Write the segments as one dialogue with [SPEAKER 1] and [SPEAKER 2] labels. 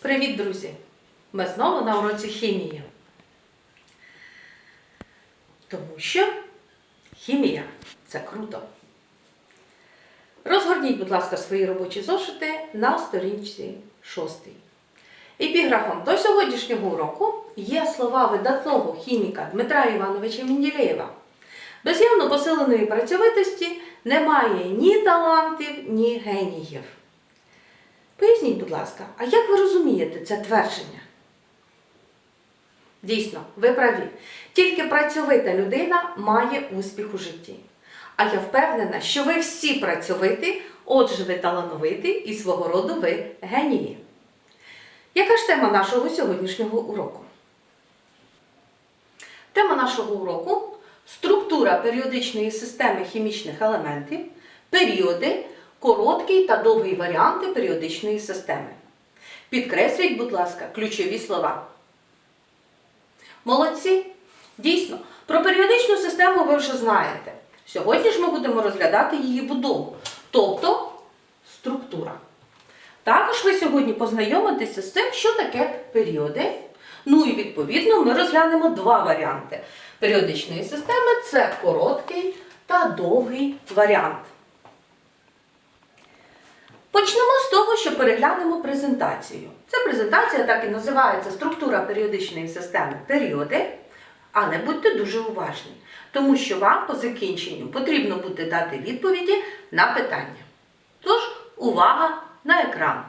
[SPEAKER 1] Привіт, друзі! Ми знову на уроці хімії. Тому що хімія це круто. Розгорніть, будь ласка, свої робочі зошити на сторінці 6. Епіграфом до сьогоднішнього уроку є слова видатного хіміка Дмитра Івановича Мінділеєва. Без явно посиленої працьовитості немає ні талантів, ні геніїв. Поясніть, будь ласка, а як ви розумієте це твердження? Дійсно, ви праві. Тільки працьовита людина має успіх у житті. А я впевнена, що ви всі працьовиті, отже, ви талановиті і свого роду ви генії. Яка ж тема нашого сьогоднішнього уроку? Тема нашого уроку структура періодичної системи хімічних елементів, періоди, короткий та довгий варіанти періодичної системи. Підкресліть, будь ласка, ключові слова. Молодці! Дійсно, про періодичну систему ви вже знаєте. Сьогодні ж ми будемо розглядати її будову, тобто структура. Також ви сьогодні познайомитеся з тим, що таке періоди. Ну і відповідно ми розглянемо два варіанти періодичної системи це короткий та довгий варіант. Почнемо з того, що переглянемо презентацію. Ця презентація так і називається структура періодичної системи періоди. Але будьте дуже уважні, тому що вам по закінченню потрібно буде дати відповіді на питання. Тож, увага на екран!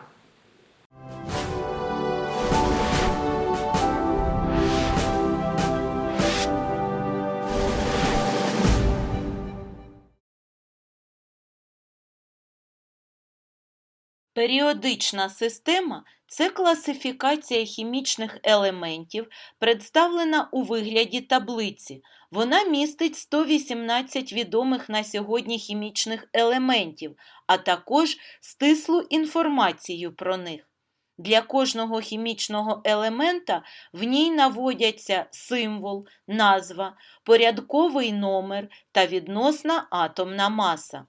[SPEAKER 2] Періодична система це класифікація хімічних елементів, представлена у вигляді таблиці. Вона містить 118 відомих на сьогодні хімічних елементів, а також стислу інформацію про них. Для кожного хімічного елемента в ній наводяться символ, назва, порядковий номер та відносна атомна маса.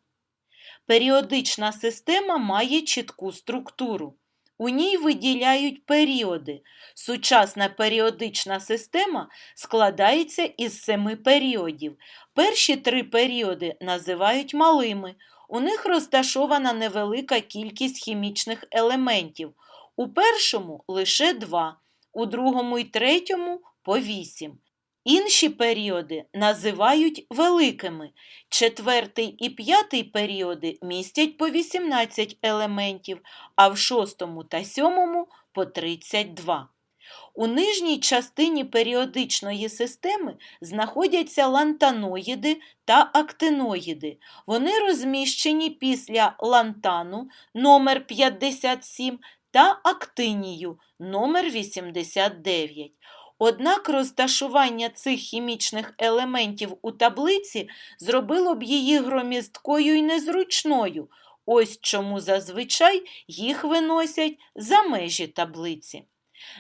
[SPEAKER 2] Періодична система має чітку структуру. У ній виділяють періоди. Сучасна періодична система складається із семи періодів. Перші три періоди називають малими. У них розташована невелика кількість хімічних елементів. У першому лише два, у другому і третьому по вісім. Інші періоди називають великими. Четвертий і п'ятий періоди містять по 18 елементів, а в шостому та сьомому по 32. У нижній частині періодичної системи знаходяться лантаноїди та актиноїди. Вони розміщені після лантану номер 57 та актинію номер 89. Однак розташування цих хімічних елементів у таблиці зробило б її громісткою і незручною. Ось чому зазвичай їх виносять за межі таблиці.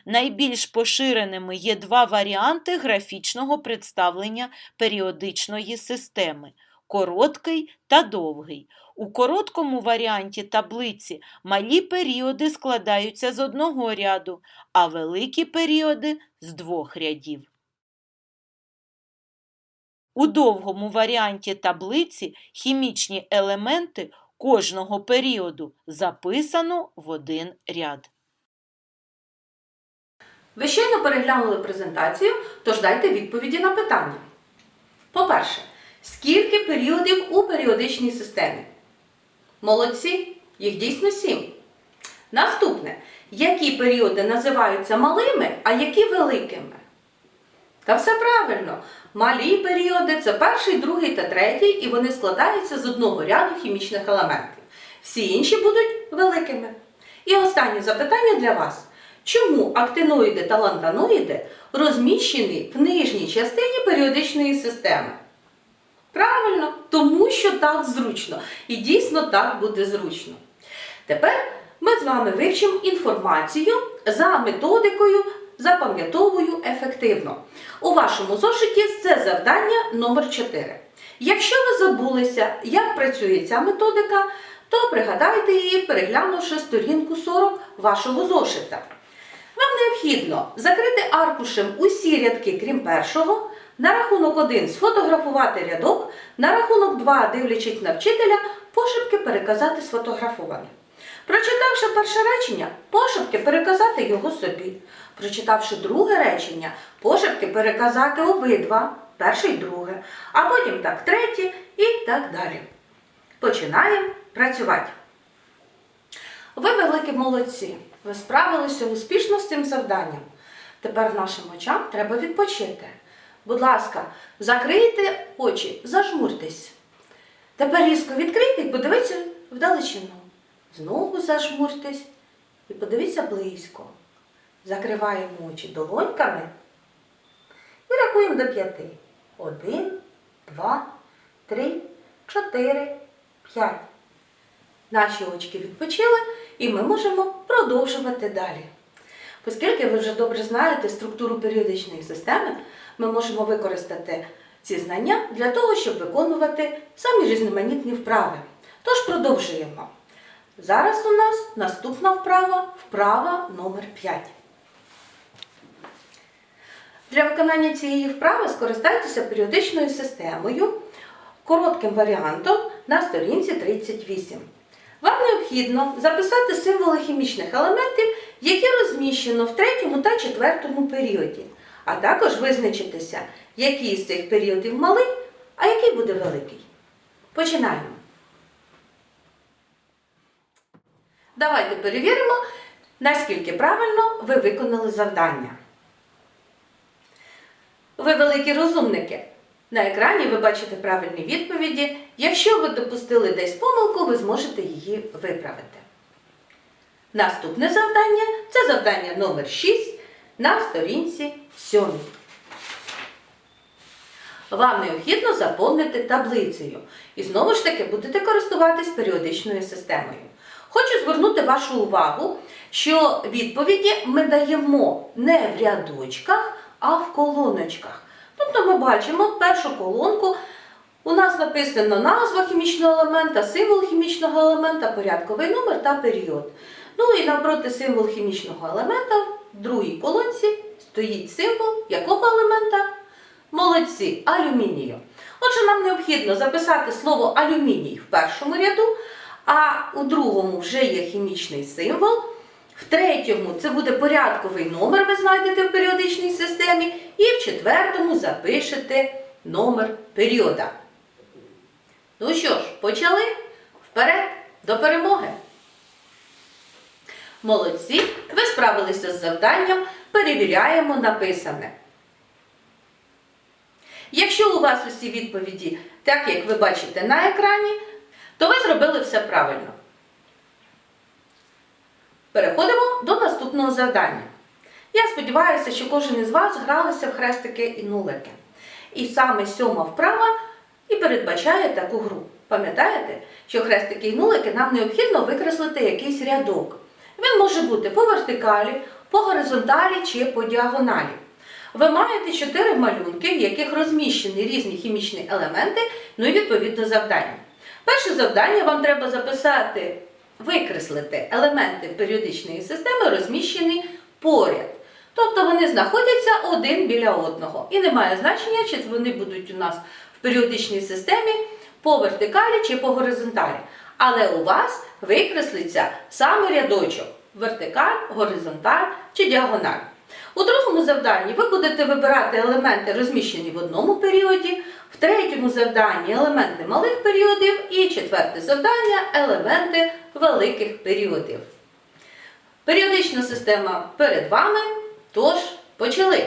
[SPEAKER 2] Найбільш поширеними є два варіанти графічного представлення періодичної системи короткий та довгий. У короткому варіанті таблиці малі періоди складаються з одного ряду, а великі періоди з двох рядів. У довгому варіанті таблиці хімічні елементи кожного періоду записано в один ряд.
[SPEAKER 1] Ви щойно переглянули презентацію, тож дайте відповіді на питання. По-перше, скільки періодів у періодичній системі? Молодці, їх дійсно сім. Наступне, які періоди називаються малими, а які великими? Та все правильно. Малі періоди це перший, другий та третій, і вони складаються з одного ряду хімічних елементів. Всі інші будуть великими. І останнє запитання для вас. Чому актиноїди та лантаноїди розміщені в нижній частині періодичної системи? Правильно, тому що так зручно. І дійсно так буде зручно. Тепер ми з вами вивчимо інформацію за методикою запам'ятовую ефективно. У вашому зошиті це завдання номер 4. Якщо ви забулися, як працює ця методика, то пригадайте її, переглянувши сторінку 40 вашого зошита. Вам необхідно закрити аркушем усі рядки, крім першого, на рахунок 1 сфотографувати рядок, на рахунок 2, дивлячись на вчителя, пошепки переказати сфотографоване. Прочитавши перше речення, пошепки переказати його собі. Прочитавши друге речення, пошепки переказати обидва, перше й друге, а потім так третє і так далі. Починаємо працювати. Ви великі молодці. Ви справилися успішно з цим завданням. Тепер нашим очам треба відпочити. Будь ласка, закрийте очі, зажмуртесь. Тепер різко відкрийте і подивіться вдалечину. Знову зажмуртесь і подивіться близько. Закриваємо очі долоньками і рахуємо до п'яти. Один, два, три, чотири, п'ять. Наші очки відпочили, і ми можемо продовжувати далі. Оскільки ви вже добре знаєте структуру періодичної системи, ми можемо використати ці знання для того, щоб виконувати самі різноманітні вправи. Тож продовжуємо. Зараз у нас наступна вправа, вправа номер 5. Для виконання цієї вправи скористайтеся періодичною системою, коротким варіантом на сторінці 38. Вам необхідно записати символи хімічних елементів, які розміщено в третьому та четвертому періоді, а також визначитися, який з цих періодів малий, а який буде великий. Починаємо. Давайте перевіримо, наскільки правильно ви виконали завдання. Ви великі розумники. На екрані ви бачите правильні відповіді. Якщо ви допустили десь помилку, ви зможете її виправити. Наступне завдання це завдання номер 6 на сторінці 7. Вам необхідно заповнити таблицею. І знову ж таки будете користуватись періодичною системою. Хочу звернути вашу увагу, що відповіді ми даємо не в рядочках, а в колоночках. Тобто ми бачимо першу колонку. У нас написано назва хімічного елемента, символ хімічного елемента, порядковий номер та період. Ну і навпроти символ хімічного елемента в другій колонці стоїть символ якого елемента? Молодці, алюмінію. Отже, нам необхідно записати слово алюміній в першому ряду, а у другому вже є хімічний символ. В третьому це буде порядковий номер, ви знайдете в періодичній системі. І в четвертому запишете номер періода. Ну що ж, почали? Вперед до перемоги! Молодці! Ви справилися з завданням, перевіряємо написане. Якщо у вас усі відповіді, так як ви бачите на екрані, то ви зробили все правильно. Переходимо до наступного завдання. Я сподіваюся, що кожен із вас гралися в хрестики і нулики. І саме сьома вправа і передбачає таку гру. Пам'ятаєте, що хрестики і нулики нам необхідно викреслити якийсь рядок. Він може бути по вертикалі, по горизонталі чи по діагоналі. Ви маєте чотири малюнки, в яких розміщені різні хімічні елементи, ну і відповідно завдання. Перше завдання вам треба записати, викреслити елементи періодичної системи, розміщені поряд. Тобто вони знаходяться один біля одного. І немає значення, чи вони будуть у нас періодичній системі по вертикалі чи по горизонталі. Але у вас викреслиться саме рядочок вертикаль, горизонталь чи діагональ. У другому завданні ви будете вибирати елементи, розміщені в одному періоді, в третьому завданні елементи малих періодів і четверте завдання елементи великих періодів. Періодична система перед вами, тож почали.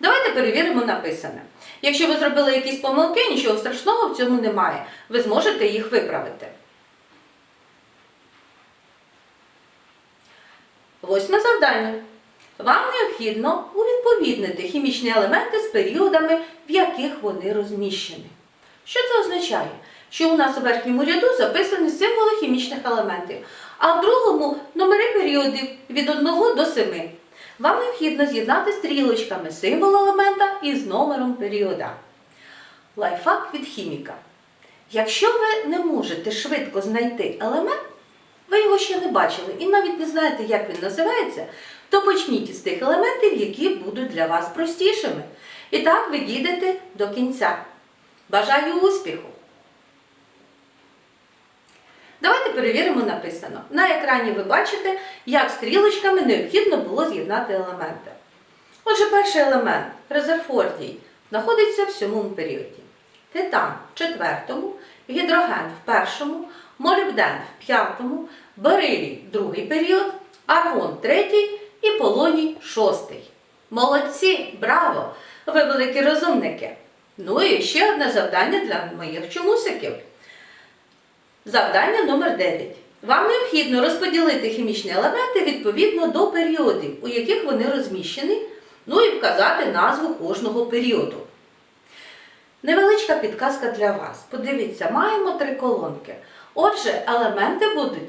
[SPEAKER 1] Давайте перевіримо написане. Якщо ви зробили якісь помилки, нічого страшного в цьому немає. Ви зможете їх виправити. Восьме завдання. Вам необхідно увідповіднити хімічні елементи з періодами, в яких вони розміщені. Що це означає? Що у нас у верхньому ряду записані символи хімічних елементів, а в другому номери періодів від 1 до 7. Вам необхідно з'єднати стрілочками символ елемента із номером періода. Лайфхак від хіміка. Якщо ви не можете швидко знайти елемент, ви його ще не бачили і навіть не знаєте, як він називається, то почніть із тих елементів, які будуть для вас простішими. І так ви дійдете до кінця. Бажаю успіху! Давайте перевіримо написано. На екрані ви бачите, як стрілочками необхідно було з'єднати елементи. Отже, перший елемент резерфордій знаходиться в сьомому періоді. Титан в четвертому, гідроген в першому, молібден в п'ятому, берилій другий період, аргон третій і полоній шостий. Молодці! Браво! Ви великі розумники! Ну і ще одне завдання для моїх чомусиків. Завдання номер 9. Вам необхідно розподілити хімічні елементи відповідно до періодів, у яких вони розміщені, ну і вказати назву кожного періоду. Невеличка підказка для вас. Подивіться, маємо три колонки. Отже, елементи будуть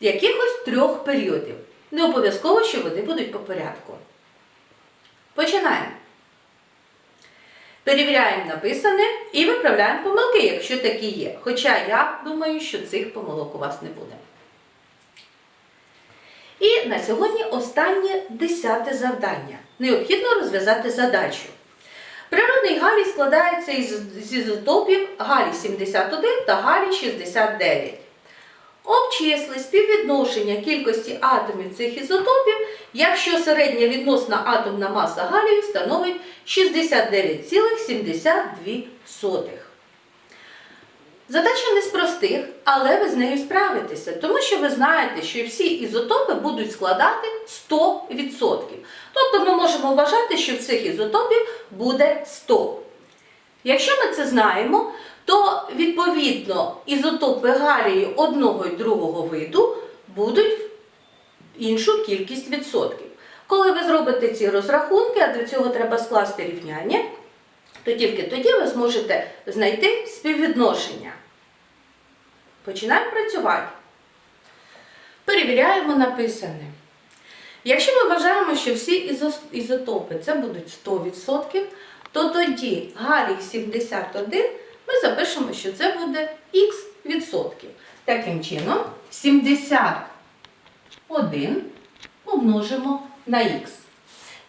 [SPEAKER 1] якихось трьох періодів. Не обов'язково, що вони будуть по порядку. Починаємо. Перевіряємо написане і виправляємо помилки, якщо такі є. Хоча я думаю, що цих помилок у вас не буде. І на сьогодні останнє десяте завдання. Необхідно розв'язати задачу. Природний галій складається із, ізотопів галій 71 та галій 69. Обчисли співвідношення кількості атомів цих ізотопів, якщо середня відносна атомна маса галію становить 69,72. Задача не з простих, але ви з нею справитеся, тому що ви знаєте, що всі ізотопи будуть складати 100%. Тобто ми можемо вважати, що цих ізотопів буде 100. Якщо ми це знаємо, то відповідно ізотопи галію одного і другого виду будуть іншу кількість відсотків. Коли ви зробите ці розрахунки, а для цього треба скласти рівняння, то тільки тоді ви зможете знайти співвідношення. Починаємо працювати. Перевіряємо написане. Якщо ми вважаємо, що всі ізотопи це будуть 100%, то тоді галій 71 ми запишемо, що це буде х відсотків. Таким чином, 71 помножимо на х.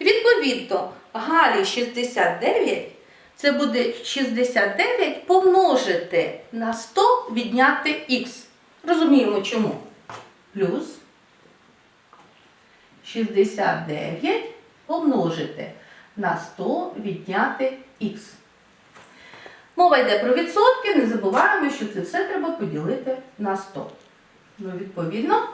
[SPEAKER 1] Відповідно, галій 69 це буде 69 помножити на 100 відняти х. Розуміємо чому? Плюс 69 помножити на 100 відняти х. Мова йде про відсотки, не забуваємо, що це все треба поділити на 100. Ну, відповідно,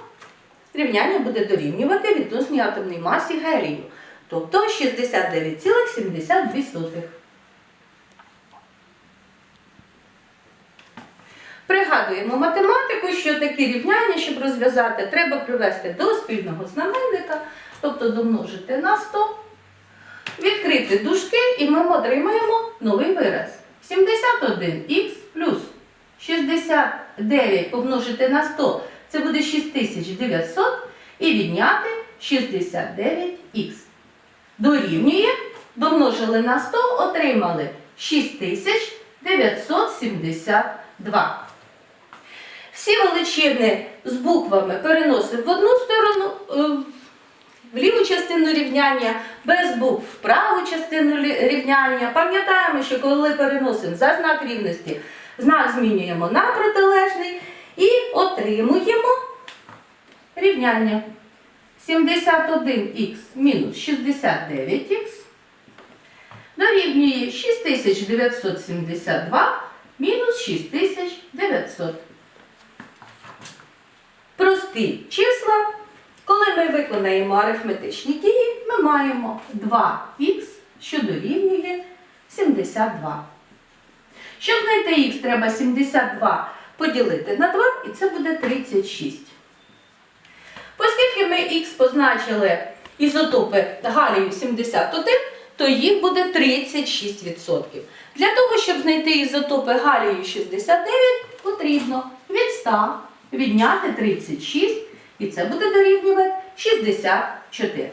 [SPEAKER 1] рівняння буде дорівнювати відносній атомній масі гелію, тобто 69,72. Пригадуємо математику, що такі рівняння, щоб розв'язати, треба привести до спільного знаменника, тобто домножити на 100, відкрити дужки і ми отримаємо новий вираз. 71х плюс 69 помножити на 100 це буде 6900 і відняти 69х. Дорівнює, домножили на 100, отримали 6972. Всі величини з буквами переносимо в одну сторону, е, в ліву частину рівняння, без букв в праву частину рівняння. Пам'ятаємо, що коли переносимо за знак рівності, знак змінюємо на протилежний і отримуємо рівняння. 71х мінус 69х дорівнює 6972 мінус 6900. Прості числа. Коли ми виконаємо арифметичні дії, ми маємо 2х, що дорівнює 72. Щоб знайти х, треба 72 поділити на 2, і це буде 36. Оскільки ми х позначили ізотопи галію 71, то їх буде 36%. Для того, щоб знайти ізотопи галію 69, потрібно від 100 відняти 36, і це буде дорівнювати 64.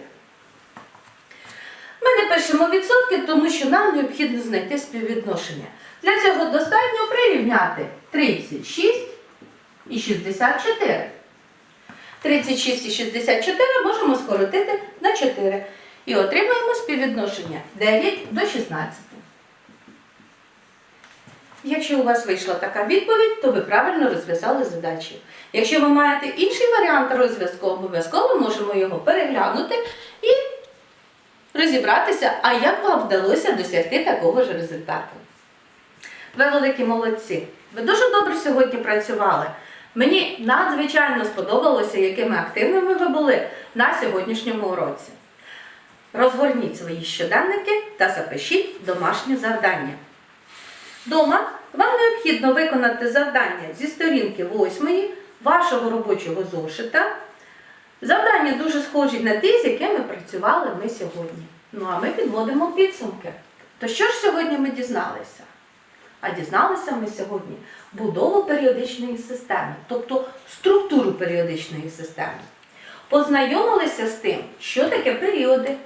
[SPEAKER 1] Ми не пишемо відсотки, тому що нам необхідно знайти співвідношення. Для цього достатньо прирівняти 36 і 64. 36 і 64 можемо скоротити на 4. І отримаємо співвідношення 9 до 16. Якщо у вас вийшла така відповідь, то ви правильно розв'язали задачу. Якщо ви маєте інший варіант розв'язку, обов'язково можемо його переглянути і розібратися, а як вам вдалося досягти такого ж результату. Ви великі молодці. Ви дуже добре сьогодні працювали. Мені надзвичайно сподобалося, якими активними ви були на сьогоднішньому уроці. Розгорніть свої щоденники та запишіть домашнє завдання. Дома вам необхідно виконати завдання зі сторінки 8 вашого робочого зошита. Завдання дуже схожі на ті, з якими працювали ми сьогодні. Ну а ми підводимо підсумки. То що ж сьогодні ми дізналися? А дізналися ми сьогодні будову періодичної системи, тобто структуру періодичної системи. Познайомилися з тим, що таке періоди.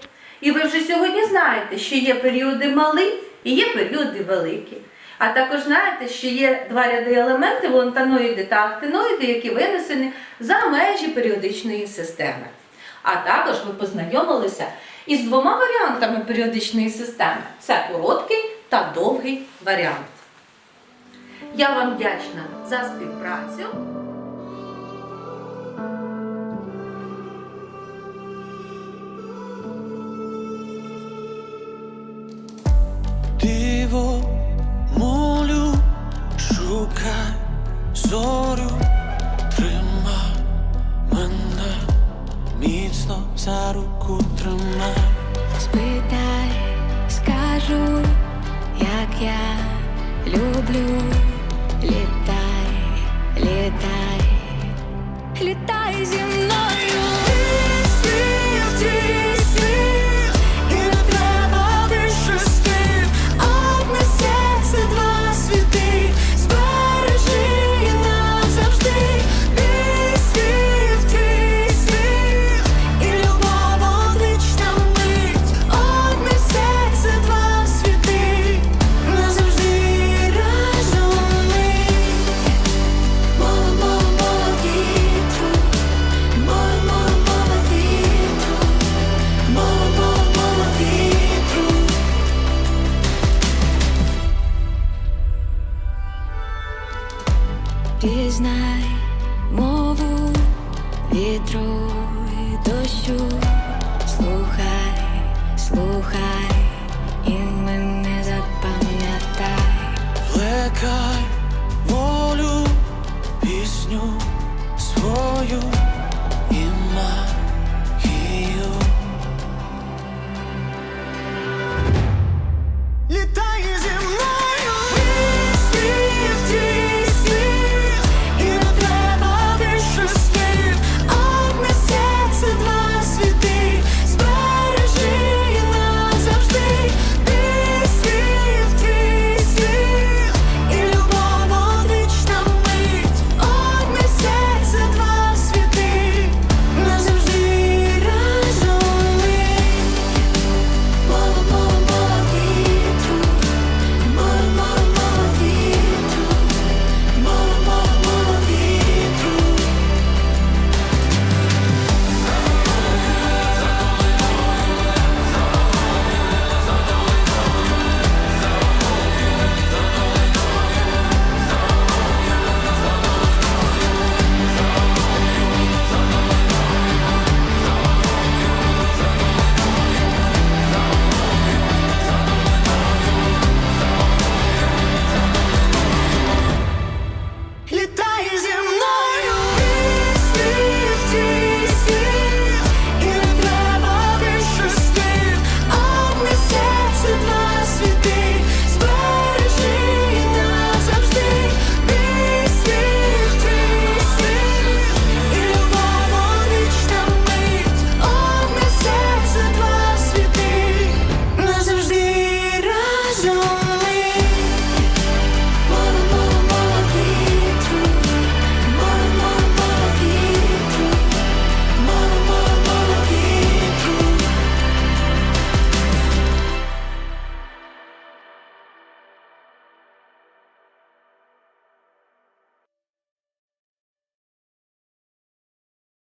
[SPEAKER 1] І ви вже сьогодні знаєте, що є періоди малі і є періоди великі. А також знаєте, що є два ряди елементів лантаноїди та актиноїди, які винесені за межі періодичної системи. А також ви познайомилися із двома варіантами періодичної системи: це короткий та довгий варіант. Я вам вдячна за співпрацю.
[SPEAKER 3] Диво, молю, шукай зорю, тримай мене, міцно за руку тримай.
[SPEAKER 4] Спитай, скажу, як я люблю, літай, літай, літай